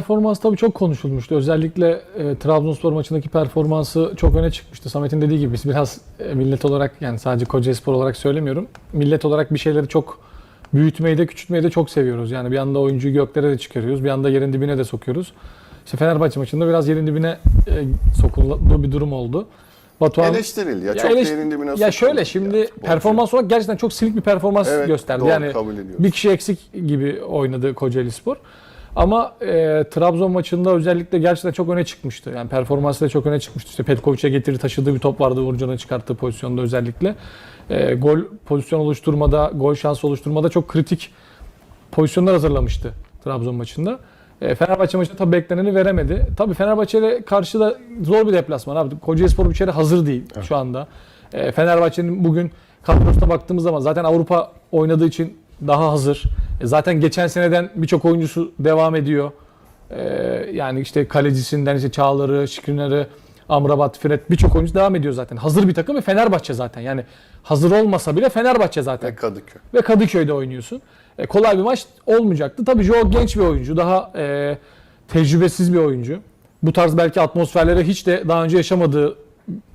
Performans tabii çok konuşulmuştu. Özellikle e, Trabzonspor maçındaki performansı çok öne çıkmıştı. Samet'in dediği gibi biz biraz e, millet olarak yani sadece Kocaelispor olarak söylemiyorum. Millet olarak bir şeyleri çok büyütmeyi de küçültmeyi de çok seviyoruz. Yani bir anda oyuncuyu göklere de çıkarıyoruz. Bir anda yerin dibine de sokuyoruz. İşte Fenerbahçe maçında biraz yerin dibine e, sokulduğu bir durum oldu. Batuhan Eleştiril ya. Ya Çok eleş- yerin dibine ya şöyle şimdi ya performans olarak gerçekten çok silik bir performans Evet, gösterdi. doğru, yani bir kişi eksik gibi oynadı Kocaelispor. Ama e, Trabzon maçında özellikle gerçekten çok öne çıkmıştı. Yani performansı da çok öne çıkmıştı. İşte Petkovic'e getirdi taşıdığı bir top vardı Uğurcan'ın çıkarttığı pozisyonda özellikle. E, gol pozisyon oluşturmada, gol şansı oluşturmada çok kritik pozisyonlar hazırlamıştı Trabzon maçında. E, Fenerbahçe maçında tabii bekleneni veremedi. Tabii Fenerbahçe'yle karşı da zor bir deplasman abi. Kocaelispor bir kere hazır değil şu anda. E, Fenerbahçe'nin bugün kadrosuna baktığımız zaman zaten Avrupa oynadığı için daha hazır. E, zaten geçen seneden birçok oyuncusu devam ediyor. E, yani işte kalecisinden işte Çağlar'ı, Şikriner'i, Amrabat, Fred birçok oyuncu devam ediyor zaten. Hazır bir takım ve Fenerbahçe zaten. Yani hazır olmasa bile Fenerbahçe zaten Ve Kadıköy. ve Kadıköy'de oynuyorsun. E, kolay bir maç olmayacaktı. Tabii Joe genç bir oyuncu. Daha e, tecrübesiz bir oyuncu. Bu tarz belki atmosferleri hiç de daha önce yaşamadığı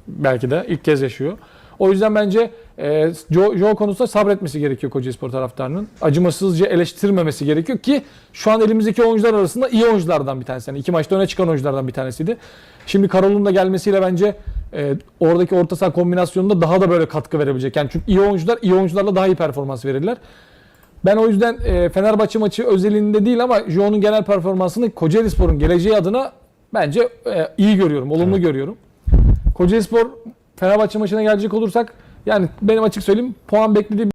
belki de ilk kez yaşıyor. O yüzden bence e, Joe, Joe konusunda sabretmesi gerekiyor Kocaelispor taraftarının. Acımasızca eleştirmemesi gerekiyor ki şu an elimizdeki oyuncular arasında iyi oyunculardan bir tanesi. Yani iki maçta öne çıkan oyunculardan bir tanesiydi. Şimdi Karol'un da gelmesiyle bence e, oradaki orta saha kombinasyonunda daha da böyle katkı verebilecek. Yani çünkü iyi oyuncular iyi oyuncularla daha iyi performans verirler. Ben o yüzden e, Fenerbahçe maçı özelinde değil ama Joe'nun genel performansını Kocaelispor'un geleceği adına bence e, iyi görüyorum, olumlu görüyorum. Kocaelispor Fenerbahçe maçına gelecek olursak yani benim açık söyleyeyim puan beklediğim